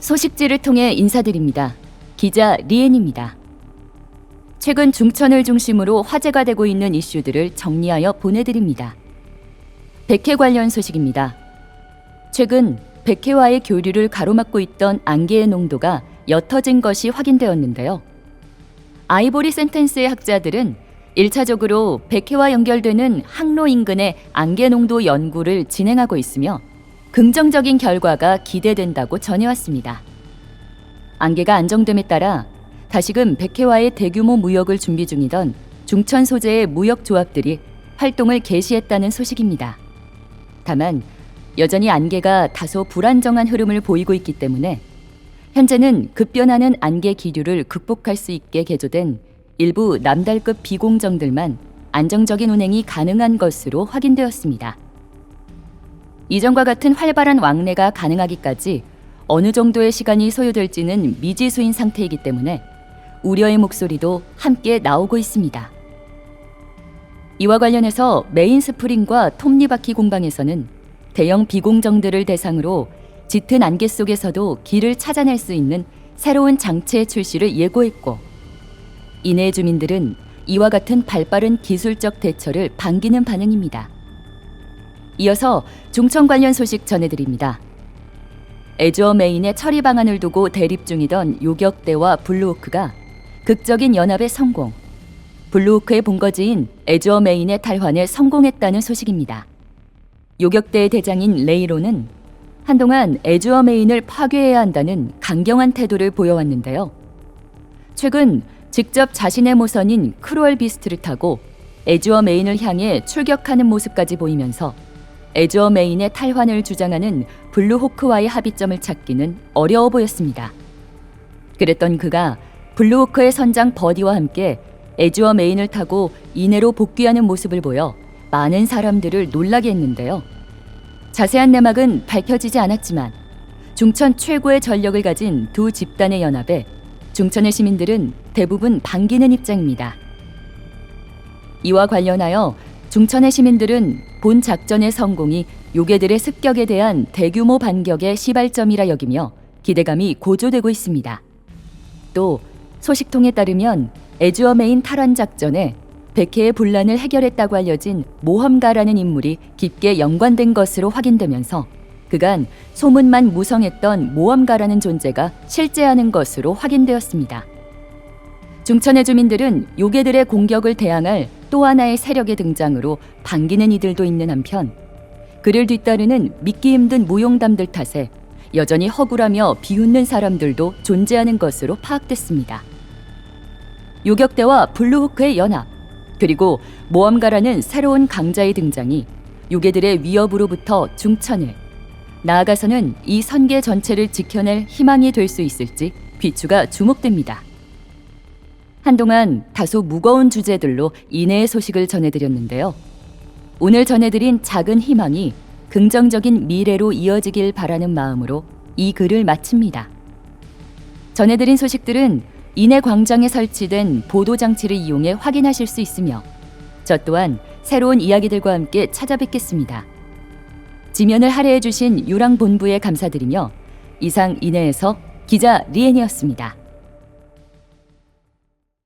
소식지를 통해 인사드립니다. 기자 리엔입니다. 최근 중천을 중심으로 화제가 되고 있는 이슈들을 정리하여 보내드립니다. 백해 관련 소식입니다. 최근 백해와의 교류를 가로막고 있던 안개의 농도가 옅어진 것이 확인되었는데요. 아이보리 센텐스의 학자들은 1차적으로 백해와 연결되는 항로 인근의 안개 농도 연구를 진행하고 있으며 긍정적인 결과가 기대된다고 전해왔습니다. 안개가 안정됨에 따라 다시금 백해와의 대규모 무역을 준비 중이던 중천 소재의 무역 조합들이 활동을 개시했다는 소식입니다. 다만 여전히 안개가 다소 불안정한 흐름을 보이고 있기 때문에 현재는 급변하는 안개 기류를 극복할 수 있게 개조된 일부 남달급 비공정들만 안정적인 운행이 가능한 것으로 확인되었습니다. 이전과 같은 활발한 왕래가 가능하기까지 어느 정도의 시간이 소요될지는 미지수인 상태이기 때문에 우려의 목소리도 함께 나오고 있습니다. 이와 관련해서 메인 스프링과 톱니바퀴 공방에서는 대형 비공정들을 대상으로 짙은 안개 속에서도 길을 찾아낼 수 있는 새로운 장치의 출시를 예고했고 이내 주민들은 이와 같은 발빠른 기술적 대처를 반기는 반응입니다. 이어서 중청 관련 소식 전해드립니다. 에즈어 메인의 처리 방안을 두고 대립 중이던 요격대와 블루호크가 극적인 연합의 성공. 블루호크의 본거지인 에즈어 메인의 탈환에 성공했다는 소식입니다. 요격대의 대장인 레이로는 한동안 에즈어 메인을 파괴해야 한다는 강경한 태도를 보여왔는데요. 최근 직접 자신의 모선인 크루얼 비스트를 타고 에즈어 메인을 향해 출격하는 모습까지 보이면서 에즈어 메인의 탈환을 주장하는 블루 호크와의 합의점을 찾기는 어려워 보였습니다. 그랬던 그가 블루 호크의 선장 버디와 함께 에즈어 메인을 타고 이내로 복귀하는 모습을 보여 많은 사람들을 놀라게 했는데요. 자세한 내막은 밝혀지지 않았지만 중천 최고의 전력을 가진 두 집단의 연합에 중천의 시민들은 대부분 반기는 입장입니다. 이와 관련하여 중천의 시민들은 본 작전의 성공이 요괴들의 습격에 대한 대규모 반격의 시발점이라 여기며 기대감이 고조되고 있습니다. 또 소식통에 따르면 에즈어 메인 탈환 작전에 백해의 분란을 해결했다고 알려진 모험가라는 인물이 깊게 연관된 것으로 확인되면서 그간 소문만 무성했던 모험가라는 존재가 실제하는 것으로 확인되었습니다. 중천의 주민들은 요괴들의 공격을 대항할 또 하나의 세력의 등장으로 반기는 이들도 있는 한편 그를 뒤따르는 믿기 힘든 무용담들 탓에 여전히 허구라며 비웃는 사람들도 존재하는 것으로 파악됐습니다. 요격대와 블루호크의 연합 그리고 모험가라는 새로운 강자의 등장이 요괴들의 위협으로부터 중천을 나아가서는 이 선계 전체를 지켜낼 희망이 될 수 있을지 귀추가 주목됩니다. 한동안 다소 무거운 주제들로 이내의 소식을 전해드렸는데요. 오늘 전해드린 작은 희망이 긍정적인 미래로 이어지길 바라는 마음으로 이 글을 마칩니다. 전해드린 소식들은 이내 광장에 설치된 보도 장치를 이용해 확인하실 수 있으며 저 또한 새로운 이야기들과 함께 찾아뵙겠습니다. 지면을 할애해 주신 유랑 본부에 감사드리며 이상 이내에서 기자 리엔이었습니다.